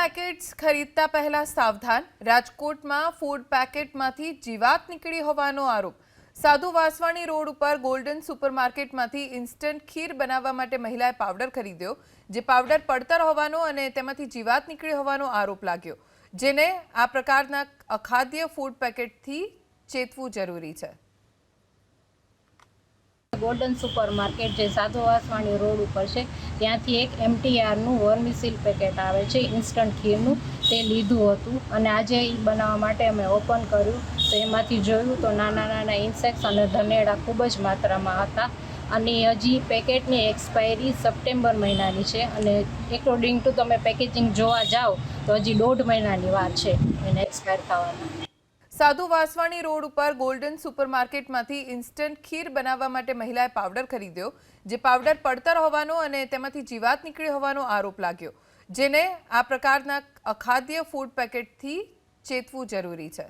Packets ખરીદતા પહેલા સાવધાન. રાજકોટમાં ફૂડ પેકેટમાંથી જીવાત નીકળી હોવાનો આરોપ. સાધુ વાસવાણી રોડ ઉપર ગોલ્ડન સુપરમાર્કેટમાંથી ઇન્સ્ટન્ટ ખીર બનાવવા માટે મહિલાએ પાવડર ખરીદ્યો, જે પાવડર પડતર હોવાનો અને તેમાંથી જીવાત નીકળી હોવાનો આરોપ લાગ્યો. જેને આ પ્રકારના અખાદ્ય ફૂડ પેકેટથી ચેતવું જરૂરી છે. ગોલ્ડન સુપર માર્કેટ જે સાધુ વાસવાણી રોડ ઉપર છે, ત્યાંથી એક એમટીઆરનું વર્મિસિલ પેકેટ આવે છે, ઇન્સ્ટન્ટ ખીરનું તે લીધું હતું. અને આજે એ બનાવવા માટે અમે ઓપન કર્યું. તો એમાંથી જોયું તો નાના નાના ઇન્સેક્ટ્સ અને ધનેડા ખૂબ જ માત્રામાં હતા. અને હજી પેકેટની એક્સપાયરી સપ્ટેમ્બર મહિનાની છે. અને એકોર્ડિંગ ટુ તમે પેકેજિંગ જોવા જાઓ, તો હજી દોઢ મહિનાની વાર છે એને એક્સપાયર થવાની. સાધુ વાસવાણી રોડ ઉપર ગોલ્ડન સુપરમાર્કેટમાંથી ઇન્સ્ટન્ટ ખીર બનાવવા માટે મહિલાએ પાવડર ખરીદ્યો, જે પાવડર પડતર હોવાનો અને તેમાંથી જીવાત નીકળી હોવાનો આરોપ લાગ્યો. જેને આ પ્રકારના અખાદ્ય ફૂડ પેકેટથી ચેતવું જરૂરી છે.